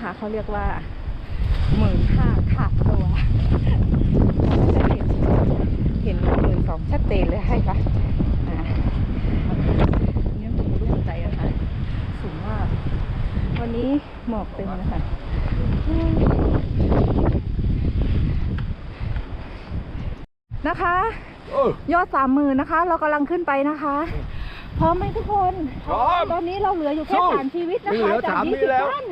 คะเขาเรียกว่าหมื่นห้าขาดตัวเห็นหมื่นสองชัดเจนเลยให้ปะนี่ตกรู้ใจนะคะสูงมากวันนี้หมอกเต็มนะคะนะคะ ยอดสามหมื่นนะคะ เรากำลังขึ้นไปนะคะ พร้อมไหมทุกคนพร้อมตอนนี้เราเหลืออยู่แค่สามชีวิตนะคะอจากนี้นี้ท่าน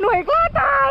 หน่วยกล้าตาย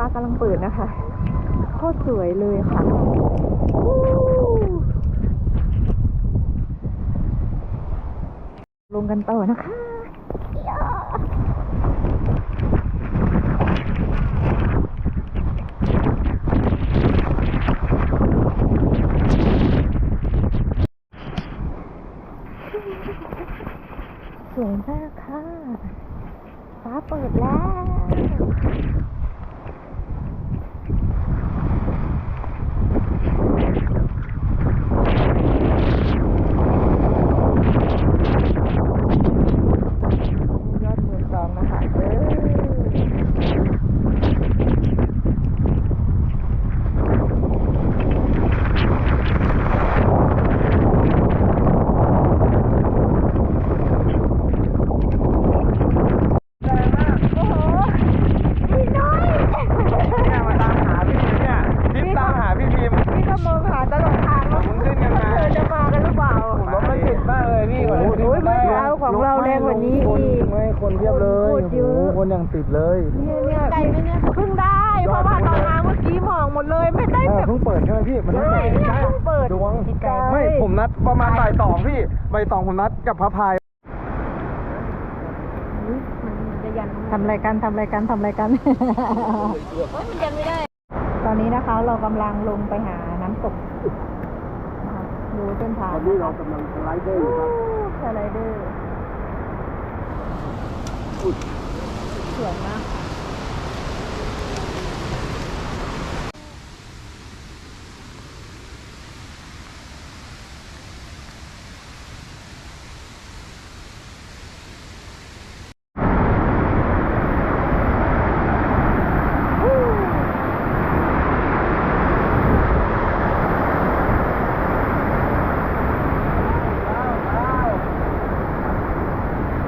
ฟ้ากำลังเปิดนะคะโคตรสวยเลยค่ะลงกันต่อนะคะสวยมากค่ะ ฟ้าเปิดแล้ว โคตรเยอะโโหคนยังติดเลยเนี่ยเนี่ยไกลไหมเนี่ยเพิ่งได้เพราะว่าตอนมาเมื่อกี้มองหมดเลยไม่ได้เอแบอบเพิ่งเปิดใช่ไหมพี่มันใช่เนี่ยเพิ่งเปิดดวงใช่ไม่ผมนัดประมาณบ่ายสองพี่บ่ายสองผมนัดกับพระพายทำอะไรกันทำอะไรกันทำอะไรกันมันยังไม่ได้ ตอนนี้นะคะเรากำลังลงไปหาน้ำตกนะคะดูเส้นทางตอนนี้เรากำลังสไลเดอร์อยู่ครับสไลเดอร์ สวยมากค่ะ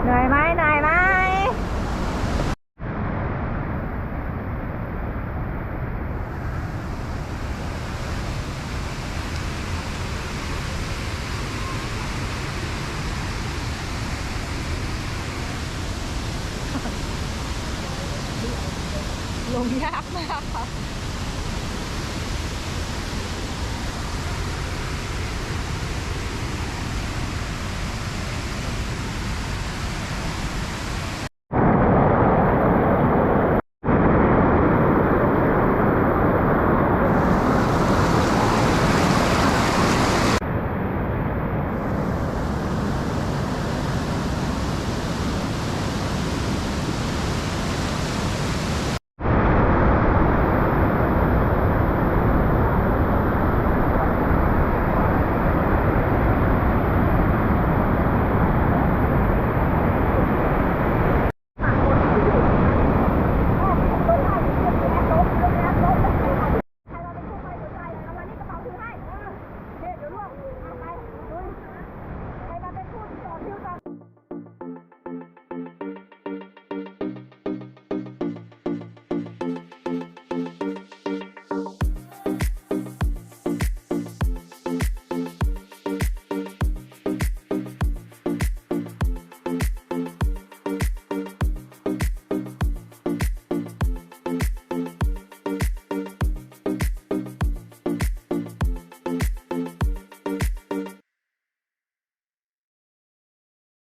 เหนื่อยไหมเหนื่อยไหม ลงยากมากค่ะ